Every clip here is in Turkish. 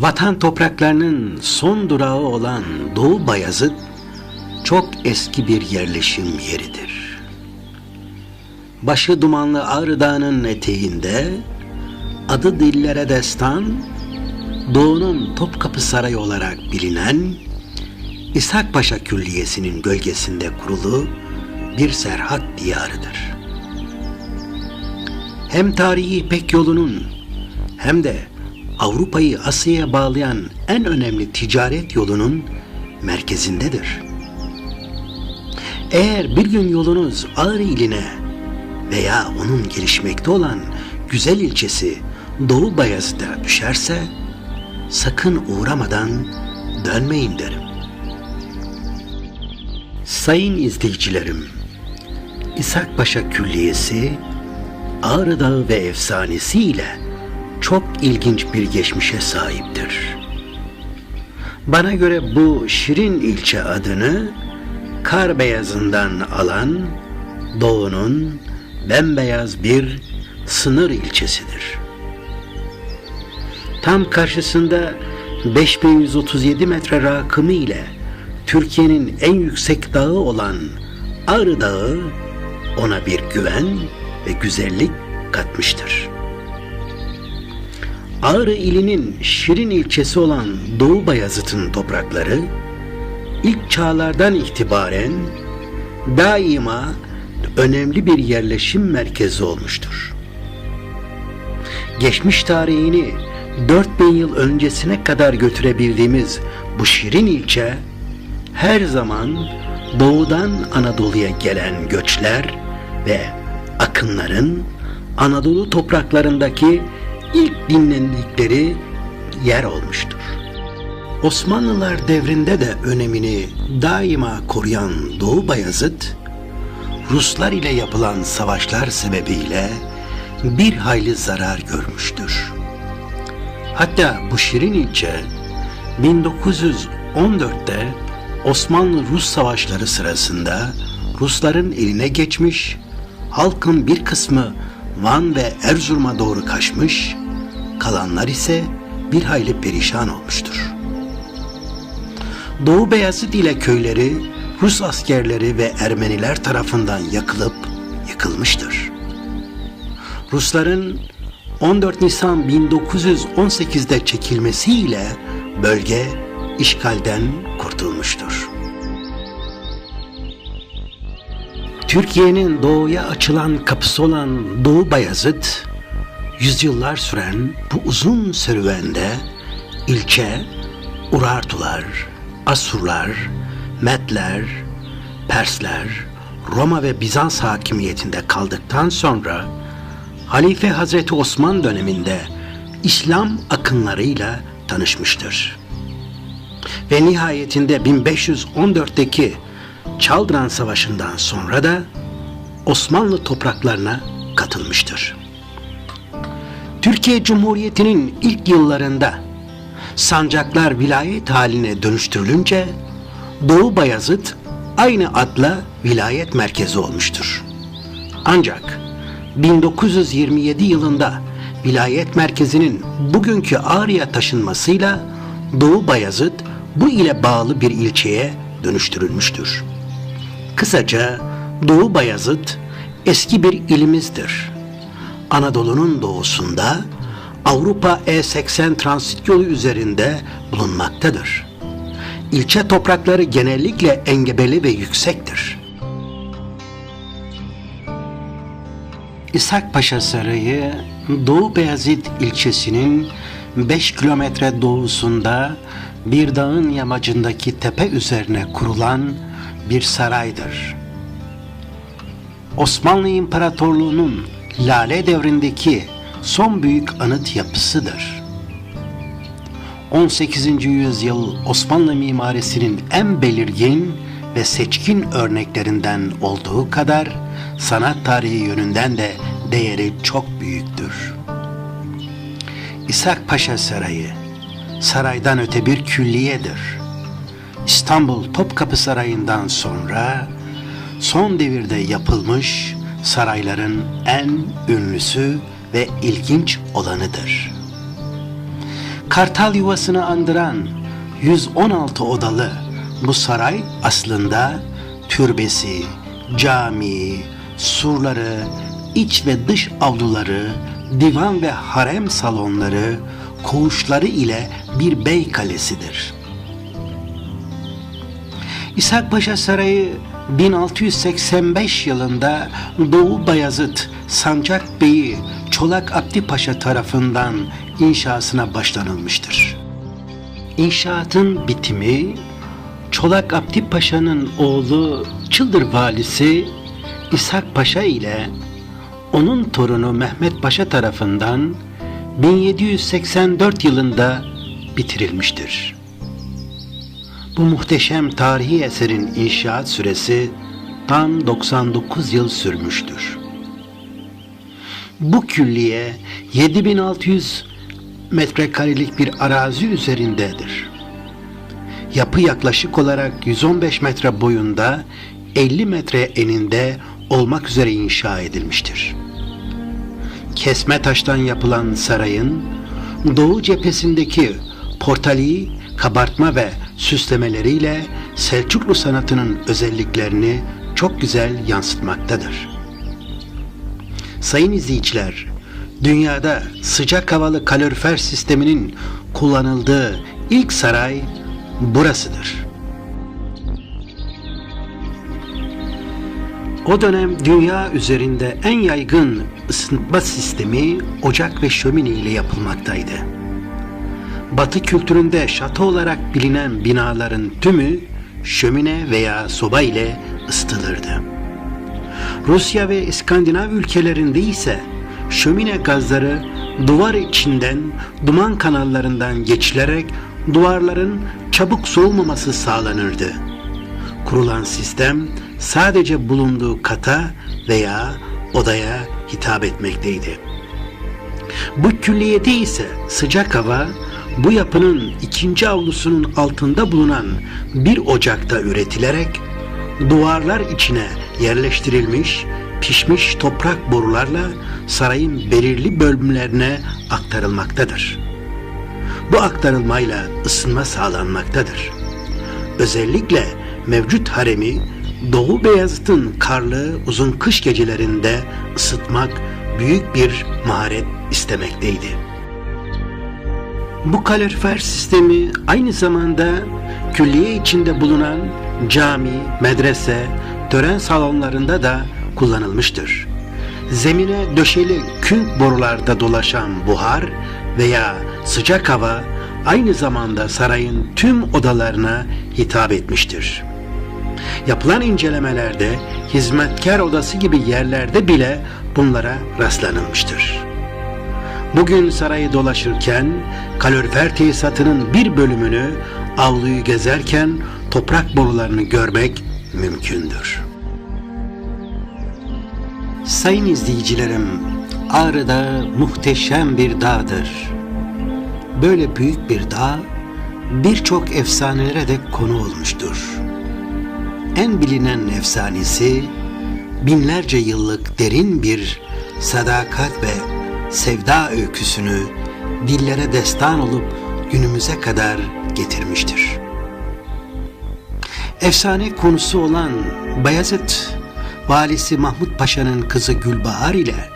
Vatan topraklarının son durağı olan Doğu Bayazıt çok eski bir yerleşim yeridir. Başı dumanlı Ağrı Dağı'nın eteğinde adı dillere destan Doğu'nun Topkapı Sarayı olarak bilinen İshak Paşa Külliyesi'nin gölgesinde kurulu bir serhat diyarıdır. Hem tarihi İpek yolunun hem de Avrupa'yı Asya'ya bağlayan en önemli ticaret yolunun merkezindedir. Eğer bir gün yolunuz Ağrı iline veya onun gelişmekte olan güzel ilçesi Doğu Bayazıt'a düşerse sakın uğramadan dönmeyin derim. Sayın izleyicilerim, İshak Paşa Külliyesi Ağrı Dağı ve efsanesiyle çok ilginç bir geçmişe sahiptir. Bana göre bu şirin ilçe adını kar beyazından alan doğunun bembeyaz bir sınır ilçesidir. Tam karşısında 5137 metre rakımı ile Türkiye'nin en yüksek dağı olan Ağrı Dağı ona bir güven ve güzellik katmıştır. Ağrı ilinin Şirin ilçesi olan Doğu Bayazıt'ın toprakları ilk çağlardan itibaren daima önemli bir yerleşim merkezi olmuştur. Geçmiş tarihini 4000 yıl öncesine kadar götürebildiğimiz bu şirin ilçe her zaman doğudan Anadolu'ya gelen göçler ve akınların Anadolu topraklarındaki ilk dinlendikleri yer olmuştur. Osmanlılar devrinde de önemini daima koruyan Doğu Bayazıt, Ruslar ile yapılan savaşlar sebebiyle bir hayli zarar görmüştür. Hatta bu şirin ilçe 1914'te Osmanlı-Rus savaşları sırasında Rusların eline geçmiş, halkın bir kısmı Van ve Erzurum'a doğru kaçmış, kalanlar ise bir hayli perişan olmuştur. Doğu Beyazıt ile köyleri Rus askerleri ve Ermeniler tarafından yakılıp yıkılmıştır. Rusların 14 Nisan 1918'de çekilmesiyle bölge işgalden kurtulmuştur. Türkiye'nin doğuya açılan kapısı olan Doğu Bayazıt, yüzyıllar süren bu uzun serüvende ilçe Urartular, Asurlar, Medler, Persler, Roma ve Bizans hakimiyetinde kaldıktan sonra Halife Hazreti Osman döneminde İslam akınlarıyla tanışmıştır. Ve nihayetinde 1514'teki Çaldıran Savaşı'ndan sonra da Osmanlı topraklarına katılmıştır. Türkiye Cumhuriyeti'nin ilk yıllarında sancaklar vilayet haline dönüştürülünce Doğu Bayazıt aynı adla vilayet merkezi olmuştur. Ancak 1927 yılında vilayet merkezinin bugünkü Ağrı'ya taşınmasıyla Doğu Bayazıt bu ile bağlı bir ilçeye dönüştürülmüştür. Kısaca Doğu Bayazıt eski bir ilimizdir. Anadolu'nun doğusunda Avrupa E80 transit yolu üzerinde bulunmaktadır. İlçe toprakları genellikle engebeli ve yüksektir. İshak Paşa Sarayı Doğu Beyazıt ilçesinin 5 kilometre doğusunda bir dağın yamacındaki tepe üzerine kurulan bir saraydır. Osmanlı İmparatorluğu'nun Lale devrindeki son büyük anıt yapısıdır. 18. yüzyıl Osmanlı mimarisinin en belirgin ve seçkin örneklerinden olduğu kadar sanat tarihi yönünden de değeri çok büyüktür. İshak Paşa Sarayı saraydan öte bir külliyedir. İstanbul Topkapı Sarayı'ndan sonra son devirde yapılmış sarayların en ünlüsü ve ilginç olanıdır. kartal yuvasını andıran 116 odalı bu saray aslında türbesi, cami, surları, iç ve dış avluları, divan ve harem salonları, koğuşları ile bir bey kalesidir. İshak Paşa Sarayı 1685 yılında Doğu Bayazıt Sancak Bey'i Çolak Abdi Paşa tarafından inşasına başlanılmıştır. İnşaatın bitimi Çolak Abdi Paşa'nın oğlu Çıldır valisi İshak Paşa ile onun torunu Mehmet Paşa tarafından 1784 yılında bitirilmiştir. Bu muhteşem tarihi eserin inşaat süresi tam 99 yıl sürmüştür. Bu külliye 7600 metrekarelik bir arazi üzerindedir. Yapı yaklaşık olarak 115 metre boyunda 50 metre eninde olmak üzere inşa edilmiştir. Kesme taştan yapılan sarayın doğu cephesindeki portali, kabartma ve süslemeleriyle Selçuklu sanatının özelliklerini çok güzel yansıtmaktadır. Sayın izleyiciler, dünyada sıcak havalı kalorifer sisteminin kullanıldığı ilk saray burasıdır. O dönem dünya üzerinde en yaygın ısıtma sistemi ocak ve şömine ile yapılmaktaydı. Batı kültüründe şato olarak bilinen binaların tümü şömine veya soba ile ısıtılırdı. Rusya ve İskandinav ülkelerinde ise şömine gazları duvar içinden duman kanallarından geçilerek duvarların çabuk soğumaması sağlanırdı. Kurulan sistem sadece bulunduğu kata veya odaya hitap etmekteydi. Bu külliyede ise sıcak hava bu yapının ikinci avlusunun altında bulunan bir ocakta üretilerek duvarlar içine yerleştirilmiş pişmiş toprak borularla sarayın belirli bölümlerine aktarılmaktadır. Bu aktarılmayla ısınma sağlanmaktadır. Özellikle mevcut haremi Doğu Beyazıt'ın karlı uzun kış gecelerinde ısıtmak büyük bir maharet istemekteydi. Bu kalorifer sistemi aynı zamanda külliye içinde bulunan cami, medrese, tören salonlarında da kullanılmıştır. Zemine döşeli künk borularda dolaşan buhar veya sıcak hava aynı zamanda sarayın tüm odalarına hitap etmiştir. Yapılan incelemelerde hizmetkar odası gibi yerlerde bile bunlara rastlanılmıştır. Bugün sarayı dolaşırken kalorifer tesisatının bir bölümünü avluyu gezerken toprak borularını görmek mümkündür. Sayın izleyicilerim, Ağrı'da muhteşem bir dağdır. Böyle büyük bir dağ birçok efsanelere de konu olmuştur. En bilinen efsanesi binlerce yıllık derin bir sadakat ve sevda öyküsünü dillere destan olup günümüze kadar getirmiştir. Efsane konusu olan Bayezid valisi Mahmut Paşa'nın kızı Gülbahar ile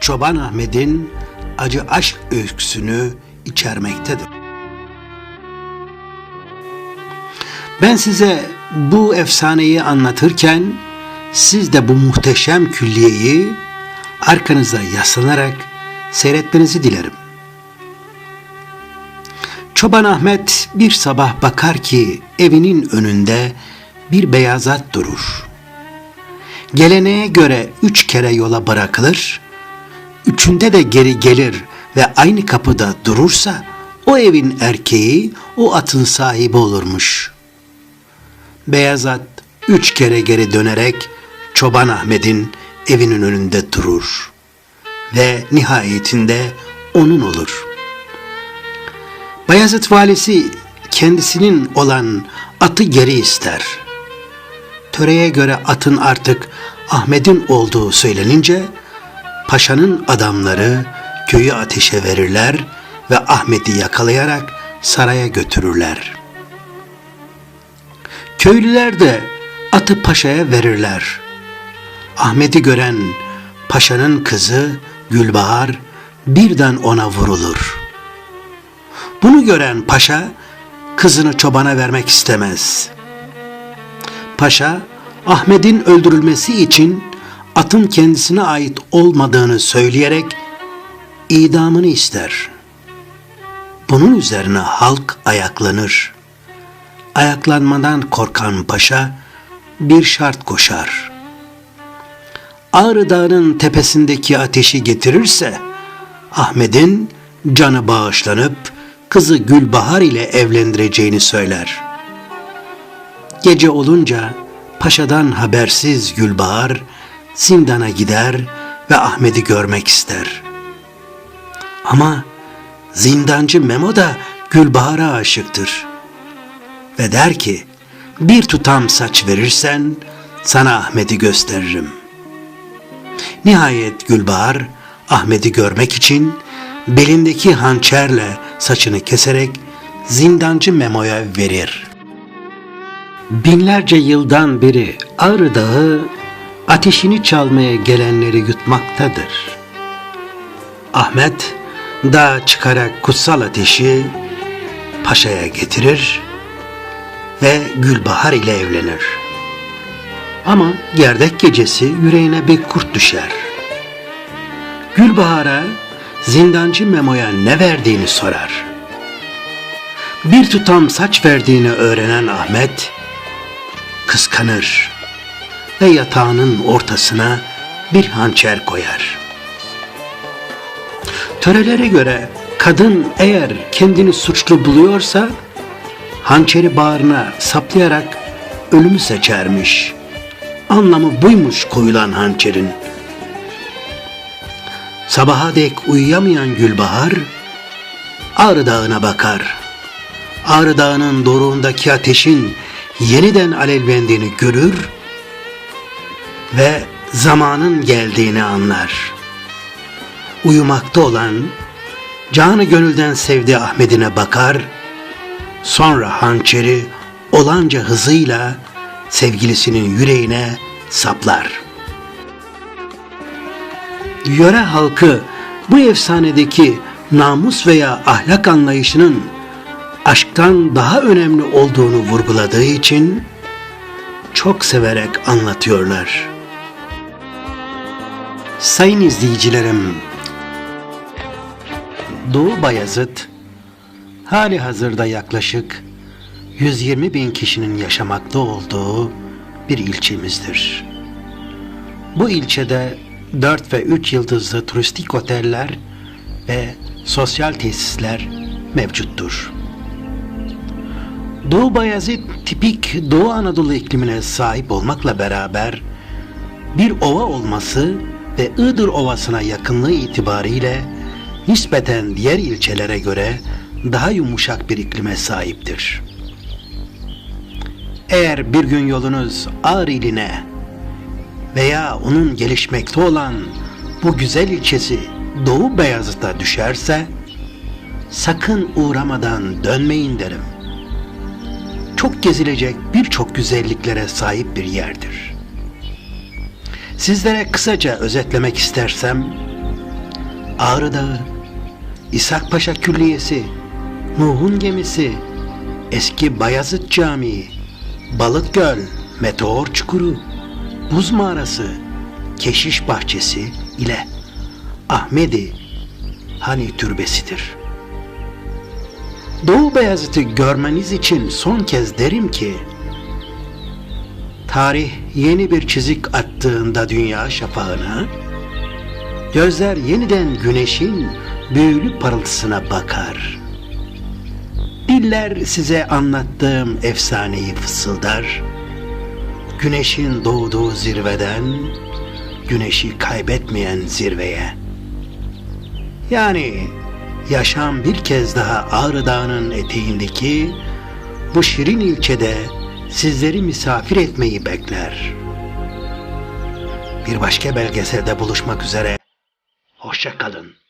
Çoban Ahmet'in acı aşk öyküsünü içermektedir. Ben size bu efsaneyi anlatırken siz de bu muhteşem külliyeyi arkanıza yaslanarak seyretmenizi dilerim. Çoban Ahmet bir sabah bakar ki evinin önünde bir beyazat durur. Geleneğe göre üç kere yola bırakılır, üçünde de geri gelir ve aynı kapıda durursa o evin erkeği o atın sahibi olurmuş. Beyazat üç kere geri dönerek Çoban Ahmet'in evinin önünde durur ve nihayetinde onun olur. Bayezid valisi kendisinin olan atı geri ister. Töreye göre atın artık Ahmet'in olduğu söylenince paşanın adamları köyü ateşe verirler ve Ahmet'i yakalayarak saraya götürürler. Köylüler de atı paşaya verirler. Ahmet'i gören paşanın kızı Gülbahar birden ona vurulur. Bunu gören paşa kızını çobana vermek istemez. Paşa Ahmet'in öldürülmesi için atın kendisine ait olmadığını söyleyerek idamını ister. Bunun üzerine halk ayaklanır. Ayaklanmadan korkan paşa bir şart koşar. Ağrı Dağı'nın tepesindeki ateşi getirirse Ahmet'in canı bağışlanıp kızı Gülbahar ile evlendireceğini söyler. Gece olunca paşadan habersiz Gülbahar zindana gider ve Ahmet'i görmek ister. Ama zindancı Memo da Gülbahar'a aşıktır. Ve der ki, bir tutam saç verirsen sana Ahmet'i gösteririm. Nihayet Gülbahar Ahmet'i görmek için belindeki hançerle saçını keserek zindancı Memo'ya verir. Binlerce yıldan beri Ağrı Dağı ateşini çalmaya gelenleri yutmaktadır. Ahmet dağa çıkarak kutsal ateşi paşaya getirir ve Gülbahar ile evlenir. Ama gerdek gecesi yüreğine bir kurt düşer. Gülbahar'a zindancı Memo'ya ne verdiğini sorar. Bir tutam saç verdiğini öğrenen Ahmet kıskanır ve yatağının ortasına bir hançer koyar. Törelere göre kadın eğer kendini suçlu buluyorsa hançeri bağrına saplayarak ölümü seçermiş. Anlamı buymuş koyulan hançerin. Sabaha dek uyuyamayan Gülbahar Ağrı Dağı'na bakar. Ağrı Dağı'nın doruğundaki ateşin yeniden alevlendiğini görür ve zamanın geldiğini anlar. Uyumakta olan, canı gönülden sevdiği Ahmet'ine bakar, sonra hançeri olanca hızıyla sevgilisinin yüreğine saplar. Yöre halkı bu efsanedeki namus veya ahlak anlayışının aşktan daha önemli olduğunu vurguladığı için çok severek anlatıyorlar. Sayın izleyicilerim, Doğu Bayazıt, hali hazırda yaklaşık 120 bin kişinin yaşamakta olduğu bir ilçemizdir. Bu ilçede 4 ve 3 yıldızlı turistik oteller ve sosyal tesisler mevcuttur. Doğu Bayazıt tipik Doğu Anadolu iklimine sahip olmakla beraber bir ova olması ve Iğdır Ovası'na yakınlığı itibariyle nispeten diğer ilçelere göre daha yumuşak bir iklime sahiptir. Eğer bir gün yolunuz Ağrı iline veya onun gelişmekte olan bu güzel ilçesi Doğu Beyazıt'a düşerse sakın uğramadan dönmeyin derim. Çok gezilecek birçok güzelliklere sahip bir yerdir. Sizlere kısaca özetlemek istersem Ağrı Dağı, İshak Paşa Külliyesi, Nuh'un gemisi, eski Bayazıt Camii, Balık Göl, Meteor Çukuru, Buz Mağarası, Keşiş Bahçesi ile Ahmedi Hani Türbesidir. Doğu Beyazıt'ı görmeniz için son kez derim ki, tarih yeni bir çizik attığında dünya şafağına, gözler yeniden güneşin büyülü parıltısına bakar. Diller size anlattığım efsaneyi fısıldar. Güneşin doğduğu zirveden güneşi kaybetmeyen zirveye. Yani yaşam bir kez daha Ağrı Dağı'nın eteğindeki bu şirin ilçede sizleri misafir etmeyi bekler. Bir başka belgeselde buluşmak üzere. Hoşça kalın.